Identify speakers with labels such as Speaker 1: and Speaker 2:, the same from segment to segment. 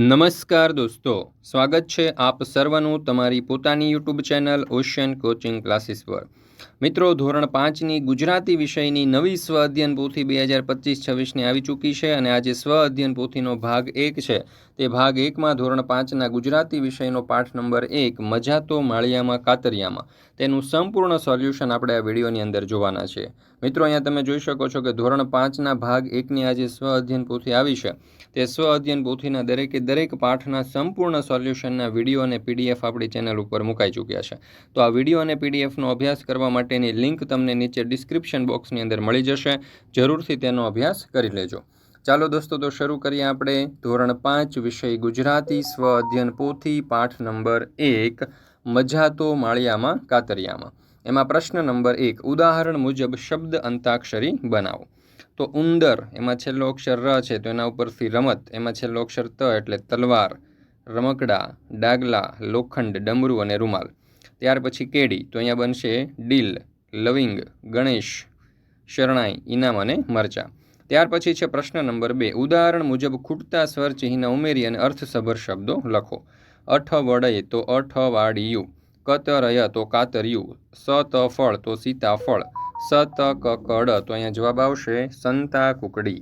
Speaker 1: નમસ્કાર દોસ્તો, સ્વાગત છે આપ સર્વનું તમારી પોતાની YouTube channel ocean coaching classes પર. મિત્રો, ધોરણ પાંચની ગુજરાતી વિષયની નવી સ્વ અધ્યયન પોથી બે હજાર પચીસ છવ્વીસની આવી ચૂકી છે અને આજે સ્વ અધ્યયન પોથીનો ભાગ એક છે. તે ભાગ એકમાં ધોરણ પાંચના ગુજરાતી વિષયનો પાઠ નંબર એક મજાતો માળિયામાં કાતરિયામાં. તેનું સંપૂર્ણ સોલ્યુશન આપણે આ વિડીયોની અંદર જોવાના છે. મિત્રો, અહીંયા તમે જોઈ શકો છો કે ધોરણ પાંચના ભાગ એકની આજે સ્વ અધ્યયન પોથી આવી છે. તે સ્વ અધ્યયન પોથીના દરેકે દરેક પાઠના સંપૂર્ણ સોલ્યુશનના વીડિયો અને પીડીએફ આપણી ચેનલ ઉપર મુકાઈ ચૂક્યા છે. તો આ વીડિયો અને પીડીએફનો અભ્યાસ કરવા માટેની લિંક તમને નીચે ડિસ્ક્રિપ્શન બોક્સની અંદર મળી જશે. જરૂરથી તેનો અભ્યાસ કરી લેજો. ચાલો દોસ્તો, તો શરૂ કરીએ આપણે ધોરણ પાંચ વિષય ગુજરાતી સ્વ અધ્યયન પોથી પાઠ નંબર એક મજાતો માળિયામાં કાતરિયામાં. એમાં પ્રશ્ન નંબર એક, ઉદાહરણ મુજબ શબ્દ અંતાક્ષરી બનાવો. તો ઉંદર, એમાં છેલ્લો અક્ષર ર છે, તો એના ઉપરથી રમત, એમાં છેલ્લો અક્ષર ત એટલે તલવાર, રમકડા, ડાગલા, લોખંડ, ડમરું અને રૂમાલ. ત્યાર પછી કેડી, તો અહીંયા બનશે ડીલ, લવિંગ, ગણેશ, શરણાઈ, ઇનામ અને મરચા. ત્યાર પછી છે પ્રશ્ન નંબર બે. ઉદાહરણ મુજબ ખૂટતા સ્વર ચિહ્ન ઉમેરી અને અર્થસભર શબ્દો લખો. અઠ વડે તો અઠ વાડિયું કતરય તો કાતર્યું. સત ફળ તો સીતાફળ. સત કકડ તો અહીંયા જવાબ આવશે સંતા કુકડી.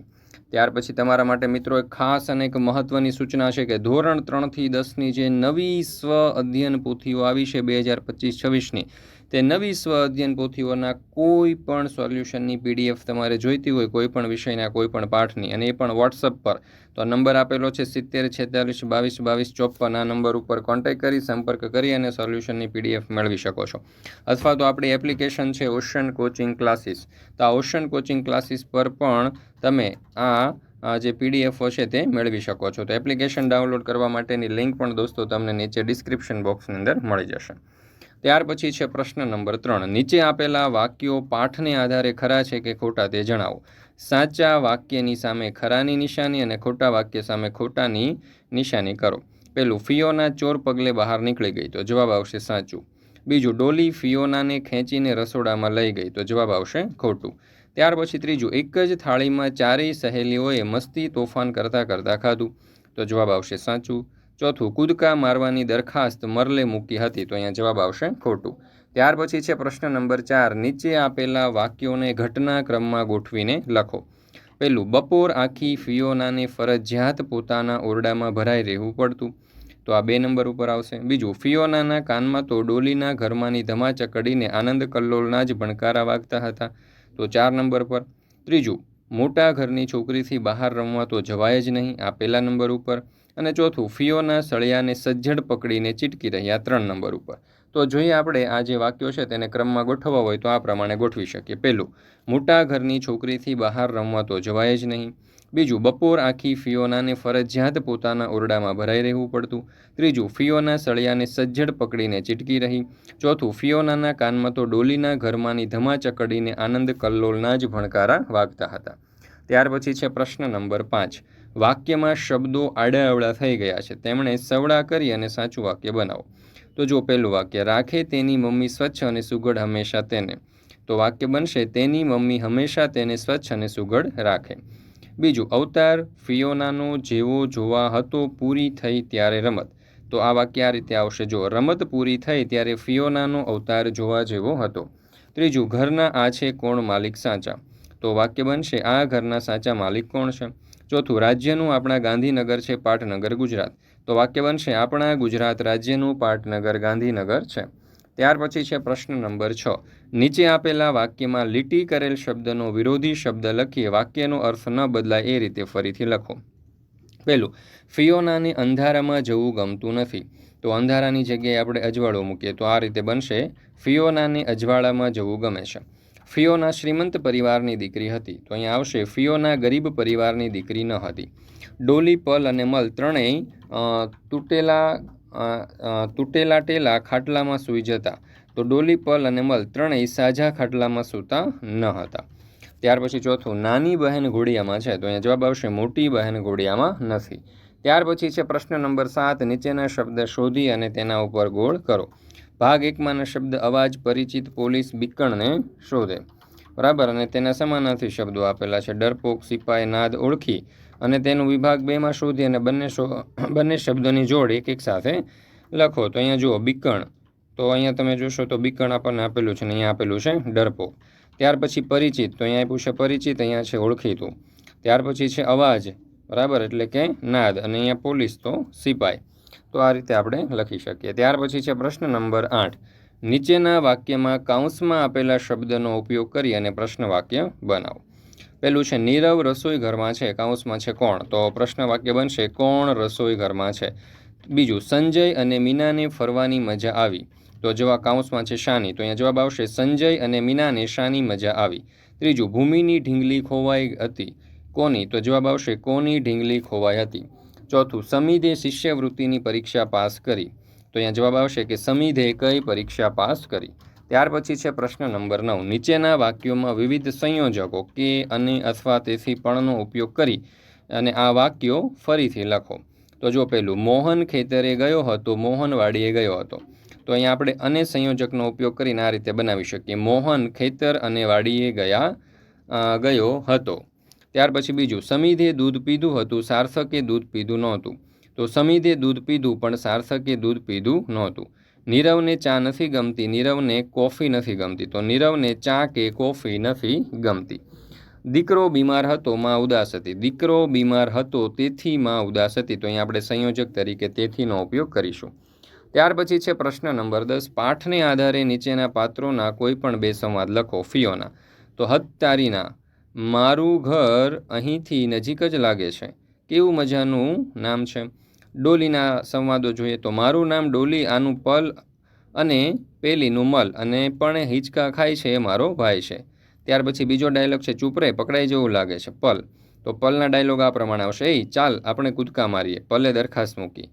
Speaker 1: ત્યાર પછી તમારા માટે મિત્રો એક ખાસ અને એક મહત્ત્વની સૂચના છે કે ધોરણ ત્રણથી દસની જે નવી સ્વ અધ્યયન પોથીઓ આવી છે બે હજાર પચીસ છવ્વીસની તે નવી સ્વ અધ્યયન પોથીઓના કોઈ પણ સોલ્યુશનની પીડીએફ તમારે જોઈતી હોય, કોઈ પણ વિષયના, કોઈ પણ પાઠની અને એ પણ વોટ્સઅપ પર. તો નંબર આપેલો છે સિત્તેર, છેતાલીસ, બાવીસ બાવીસ ચોપન આ નંબર ઉપર કોન્ટેક્ટ કરી, સંપર્ક કરી અને સોલ્યુશનની પીડીએફ મેળવી શકો છો. અથવા તો આપણી એપ્લિકેશન છે ઓશન કોચિંગ ક્લાસીસ. તો આ ઓશન કોચિંગ ક્લાસીસ પર પણ તમે આ જે પીડીએફ હશે તે મેળવી શકો છો. તો એપ્લિકેશન ડાઉનલોડ કરવા માટેની લિંક પણ દોસ્તો તમને નીચે ડિસ્ક્રિપ્શન બોક્સની અંદર મળી જશે. ત્યાર પછી છે પ્રશ્ન નંબર ત્રણ. નીચે આપેલા વાક્યો પાઠને આધારે ખરા છે કે ખોટા તે જણાવો. સાચા વાક્યની સામે ખરાની નિશાની અને ખોટા વાક્ય સામે ખોટાની નિશાની કરો. પેલું, ફિયોના ચોર પગલે બહાર નીકળી ગઈ, તો જવાબ આવશે સાચું. બીજું, ડોલી ફિયોનાને ખેંચીને રસોડામાં લઈ ગઈ, તો જવાબ આવશે ખોટું. ત્યાર પછી ત્રીજું, એક જ થાળીમાં ચારેય સહેલીઓએ મસ્તી તોફાન કરતાં કરતાં ખાધું, તો જવાબ આવશે સાચું. ચોથું, કૂદકા મારવાની દરખાસ્ત મરલે મૂકી હતી. તો અહીંયા જવાબ આવશે ખોટું. ત્યાર પછી છે પ્રશ્ન નંબર ચાર. નીચે આપેલા વાક્યોને ઘટના ક્રમમાં ગોઠવીને લખો. પહેલું, બપોર આખી ફિયોનાને ફરજિયાત પોતાના ઓરડામાં ભરાઈ રહેવું પડતું. તો આ બે નંબર ઉપર આવશે. બીજું, ફિયોનાના કાનમાં તો ડોલીના ઘરમાંની ધમાચકડીને આનંદ કલ્લોલના જ ભણકારા વાગતા હતા. તો ચાર નંબર પર. ત્રીજું મોટા ઘરની છોકરીથી બહાર રમવા તો જવાય જ નહીં આ પહેલા નંબર ઉપર અને ચોથું, ફિયોના સળિયાને સજ્જડ પકડીને ચીટકી રહ્યા ત્રણ નંબર ઉપર. તો જોઈએ આપણે આ જે વાક્યો છે તેને ક્રમમાં ગોઠવવા હોય તો આ પ્રમાણે ગોઠવી શકીએ. પહેલું, મોટા ઘરની છોકરીથી બહાર રમવા તો જવાય જ નહીં. બીજું, બપોર આખી ફિયોનાને ફરજિયાત પોતાના ઓરડામાં ભરાઈ રહેવું પડતું. ત્રીજું, ફિયોના સળિયાને સજ્જડ પકડીને ચીટકી રહી. ચોથું, ફિયોનાના કાનમાં તો ડોલીના ઘરમાંની ધમા ચકડીને આનંદ કલ્લોલના જ ભણકારા વાગતા હતા. ત્યાર પછી છે પ્રશ્ન નંબર પાંચ. વાક્યમાં શબ્દો આડાઅવળા થઈ ગયા છે. તેમણે સવડા કરી અને સાચું વાક્ય બનાવો. તો જો પહેલું વાક્ય, રાખે તેની મમ્મી સ્વચ્છ અને સુઘડ હંમેશા તેને. તો વાક્ય બનશે, તેની મમ્મી હંમેશા તેને સ્વચ્છ અને સુઘડ રાખે. બીજું, અવતાર ફિયોનાનો જેવો જોવા હતો પૂરી થઈ ત્યારે રમત. તો આ વાક્ય રીતે આવશે. જો રમત પૂરી થઈ ત્યારે ફિયોનાનો અવતાર જોવા જેવો હતો. ત્રીજું, ઘરના આ છે કોણ માલિક સાચા? તો વાક્ય બનશે, આ ઘરના સાચા માલિક કોણ છે? ચોથું, રાજ્યનું આપણા ગાંધીનગર છે પાટનગર, ગુજરાત. તો વાક્ય બનશે, આપણા ગુજરાત રાજ્યનું પાટનગર ગાંધીનગર છે. ત્યાર પછી છે પ્રશ્ન નંબર છ. નીચે આપેલા વાક્યમાં લીટી કરેલ શબ્દનો વિરોધી શબ્દ લખીએ, વાક્યનો અર્થ ન બદલાય એ રીતે ફરીથી લખો. પહેલું, ફિયોનાને અંધારામાં જવું ગમતું નથી. તો અંધારાની જગ્યાએ આપણે અજવાળો મૂકીએ, તો આ રીતે બનશે, ફિયોનાને અજવાળામાં જવું ગમે છે. ફિયોના શ્રીમંત પરિવારની દીકરી હતી, તો અહીંયા આવશે, ફિયોના ગરીબ પરિવારની દીકરી ન હતી. ડોલી, પલ અને મલ ત્રણેય તૂટેલા તૂટેલા ટેલા ખાટલામાં સૂઈ જતા. તો ડોલી, પલ અને મલ ત્રણેય સાજા ખાટલામાં સૂતા ન હતા. ત્યાર પછી ચોથું, નાની બહેન ઘોડિયામાં છે. તો અહીંયા જવાબ આવશે, મોટી બહેન ઘોડિયામાં નથી. ત્યાર પછી છે પ્રશ્ન નંબર સાત, નીચેના શબ્દ શોધી અને તેના ઉપર ગોળ કરો. ભાગ એકમાંના શબ્દ અવાજ, પરિચિત પોલીસ બીકણને શોધે. બરાબર? અને તેના સમાનાર્થી શબ્દો આપેલા છે. ડરપોક, સિપાઈ, નાદ ઓળખી અને તેનું વિભાગ બેમાં શોધી અને બંને બંને શબ્દોની જોડ એક એક સાથે લખો. તો અહીંયા જુઓ, બીકણ. તો અહીંયા તમે જોશો તો બીકણ આપણને આપેલું છે ને અહીંયા આપેલું છે ડરપો. ત્યાર પછી પરિચિત, તો અહીંયા આપ્યું છે પરિચિત, અહીંયા છે ઓળખીતું. ત્યાર પછી છે અવાજ, બરાબર? એટલે કે નાદ. અને અહીંયા પોલીસ, તો સિપાઈ. તો આ રીતે આપણે લખી શકીએ. ત્યાર પછી છે પ્રશ્ન નંબર આઠ. નીચેના વાક્યમાં કાઉન્સમાં આપેલા શબ્દનો ઉપયોગ કરી અને પ્રશ્ન વાક્ય બનાવો. પેલું છે, નીરવ રસોઈ ઘરમાં છે. કાઉન્સમાં છે કોણ? તો પ્રશ્ન વાક્ય બનશે, કોણ રસોઈ ઘરમાં છે? બીજું, સંજય અને મીનાને ફરવાની મજા આવી. તો જવા કાઉન્સમાં છે શાની. તો અહીંયા જવાબ આવશે સંજય અને મીનાને શાની મજા આવી. ત્રીજું, ભૂમિની ઢીંગલી ખોવાઈ હતી. કોની? તો જવાબ આવશે કોની ઢીંગલી ખોવાઈ હતી. ચોથું સમિધે શિષ્યવૃત્તિની પરીક્ષા પાસ કરી. તો અહીંયા જવાબ આવશે કે સમીધે કઈ પરીક્ષા પાસ કરી? ત્યાર પછી છે પ્રશ્ન નંબર નવ. નીચેના વાક્યોમાં વિવિધ સંયોજકો કે, અને અથવા તેથી પણનો ઉપયોગ કરી અને આ વાક્યો ફરીથી લખો. તો જો પહેલું મોહન ખેતરે ગયો હતો, મોહનવાડીએ ગયો હતો. તો અહીંયા આપણે અને સંયોજકનો ઉપયોગ કરીને આ રીતે બનાવી શકીએ. મોહન ખેતર અને વાડીએ ગયા ગયો હતો. ત્યાર પછી બીજું, સમીધે દૂધ પીધું હતું, સાર્થકે દૂધ પીધું નહોતું. તો સમીધે દૂધ પીધું, પણ સાર્થકે દૂધ પીધું નહોતું. નીરવને ચા નથી ગમતી, નીરવને કોફી નથી ગમતી. તો નીરવને ચા કે કોફી નથી ગમતી. દીકરો બીમાર હતો, માં ઉદાસ હતી. દીકરો બીમાર હતો, તેથી માં ઉદાસ હતી. તો અહીંયા આપણે સંયોજક તરીકે તેથીનો ઉપયોગ કરીશું. ત્યાર પછી છે પ્રશ્ન નંબર દસ. પાઠને આધારે નીચેના પાત્રોના કોઈ પણ બે સંવાદ લખો, ફિયોના. તો હત્તારીના, મારું ઘર અહીંથી નજીક જ લાગે છે. કેવું મજાનું નામ છે? ડોલીના સંવાદો જોઈએ તો, મારું નામ ડોલી, આનું પલ અને પેલીનું મલ અને પણ હિંચકા ખાય છે એ મારો ભાઈ છે. ત્યાર પછી બીજો ડાયલોગ છે ચૂપરે પકડાઈ જેવું લાગે છે. પલ. તો પલના ડાયલોગ આ પ્રમાણે આવશે એ ચાલ, આપણે કૂદકા મારીએ. પલે દરખાસ્ત મૂકી.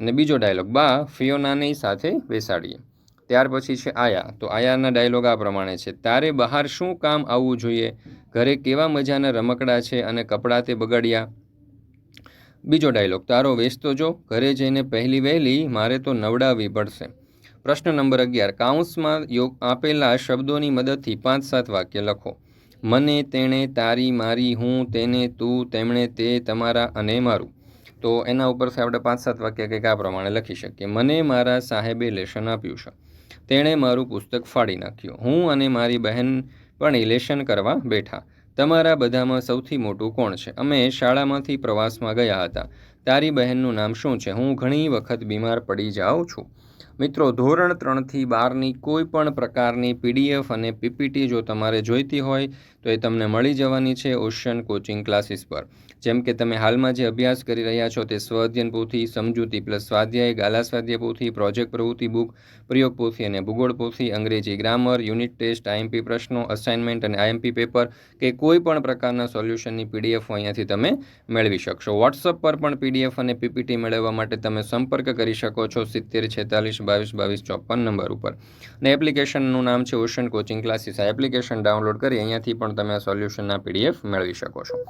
Speaker 1: અને બીજો ડાયલોગ બા, ફિયોનાની સાથે બેસાડીએ. ત્યાર પછી છે આયા. તો આયાના ડાયલોગ આ પ્રમાણે છે, તારે બહાર શું કામ આવવું જોઈએ? ઘરે કેવા મજાના રમકડા છે અને કપડાં તે બગડ્યા? બીજો ડાયલોગ તારો વેચતો જો, ઘરે જઈને પહેલી વહેલી મારે તો નવડાવવી પડશે. પ્રશ્ન નંબર અગિયાર, કાઉન્સમાં યોગ આપેલા શબ્દોની મદદથી પાંચ સાત વાક્ય લખો. મને તેણે તારી મારી, હું તેને તું, તેમણે તે તમારા અને મારું. તો એના ઉપરથી આપણે પાંચ સાત વાક્ય કંઈક આ પ્રમાણે લખી શકીએ. મને મારા સાહેબે લેશન આપ્યું છે. તેણે મારું પુસ્તક ફાડી નાખ્યું. હું અને મારી બહેન પણ ઇલેશન કરવા બેઠા. તમારા બધામાં સૌથી મોટું કોણ છે? અમે શાળામાંથી પ્રવાસમાં ગયા હતા. તારી બહેનનું નામ શું છે? હું ઘણી વખત બીમાર પડી જાઉં છું. મિત્રો, ધોરણ ત્રણથી બારની કોઈ પણ પ્રકારની પીડીએફ અને પીપીટી જો તમારે જોઈતી હોય, તો એ તમને મળી જવાની છે ઓશિયન કોચિંગ ક્લાસીસ પર. જેમ કે તમે હાલમાં જે અભ્યાસ કરી રહ્યા છો તે સ્વઅધ્યયન પોથી, સમજૂતી પ્લસ સ્વાધ્યાય ગાલા સ્વાધ્યાય પોથી, પ્રોજેક્ટ પ્રવૃત્તિ બુક, પ્રયોગ પોથી અને ભૂગોળ પોથી, અંગ્રેજી ગ્રામર, યુનિટ ટેસ્ટ આઈએમપી પ્રશ્નો, અસાઇનમેન્ટ અને આઈએમપી પેપર કે કોઈ પણ પ્રકારના સોલ્યુશનની પીડીએફ અહીંયાથી તમે મેળવી શકશો. વોટ્સઅપ પર પણ પીડીએફ અને પીપીટી મેળવવા માટે તમે સંપર્ક કરી શકો છો સિત્તેર છેતાલીસ બાવીસ બાવીસ ચોપન નંબર ઉપર. અને એપ્લિકેશનનું નામ છે ઓશન કોચિંગ ક્લાસીસ. આ એપ્લિકેશન ડાઉનલોડ કરી અહીંયાથી પણ તમે આ સોલ્યુશનના પીડીએફ મેળવી શકો છો.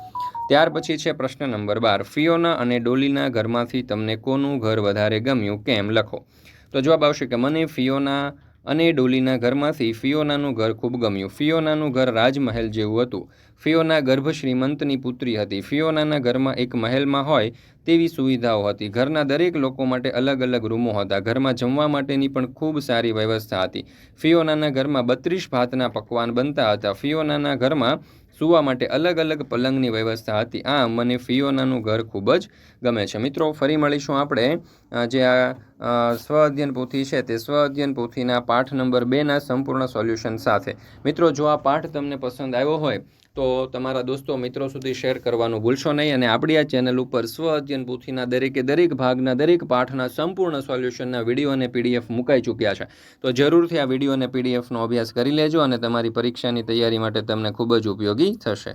Speaker 1: ત્યાર પછી છે પ્રશ્ન નંબર બાર. ફિયોના અને ડોલીના ઘરમાંથી તમને કોનું ઘર વધારે ગમ્યું, કેમ? લખો. તો જવાબ આવશે કે મને ફિયોના અને ડોલીના ઘરમાંથી ફિયોનાનું ઘર ખૂબ ગમ્યું. ફિયોનાનું ઘર રાજમહેલ જેવું હતું. ફિયોના ગર્ભ શ્રીમંતની પુત્રી હતી. ફિયોનાના ઘરમાં એક મહેલમાં હોય તેવી સુવિધાઓ હતી. ઘરના દરેક લોકો માટે અલગ અલગ રૂમો હતા. ઘરમાં જમવા માટેની પણ ખૂબ સારી વ્યવસ્થા હતી. ફિયોનાના ઘરમાં બત્રીસ ભાતના પકવાન બનતા હતા. ફિયોનાના ઘરમાં સૂવા માટે અલગ અલગ પલંગની વ્યવસ્થા હતી. આમ મને ફિયોનાનું ઘર ખૂબ જ ગમે છે. મિત્રો, ફરી મળીશું આપણે જે આ સ્વ અધ્યયન પોથી છે તે સ્વ અધ્યયન પોથીના પાઠ નંબર બેના સંપૂર્ણ સોલ્યુશન સાથે. મિત્રો, જો આ પાઠ તમને પસંદ આવ્યો હોય, તો તમારા દોસ્તો, મિત્રો સુધી શેર કરવાનું ભૂલશો નહીં અને આપણી આ ચેનલ ઉપર સ્વ અધ્યયન પોથીના દરેકે દરેક ભાગના દરેક પાઠના સંપૂર્ણ સોલ્યુશનના વીડિયો અને પીડીએફ મુકાઈ ચૂક્યા છે. તો જરૂરથી આ વીડિયો અને પીડીએફનો અભ્યાસ કરી લેજો અને તમારી પરીક્ષાની તૈયારી માટે તમને ખૂબ જ ઉપયોગી થશે.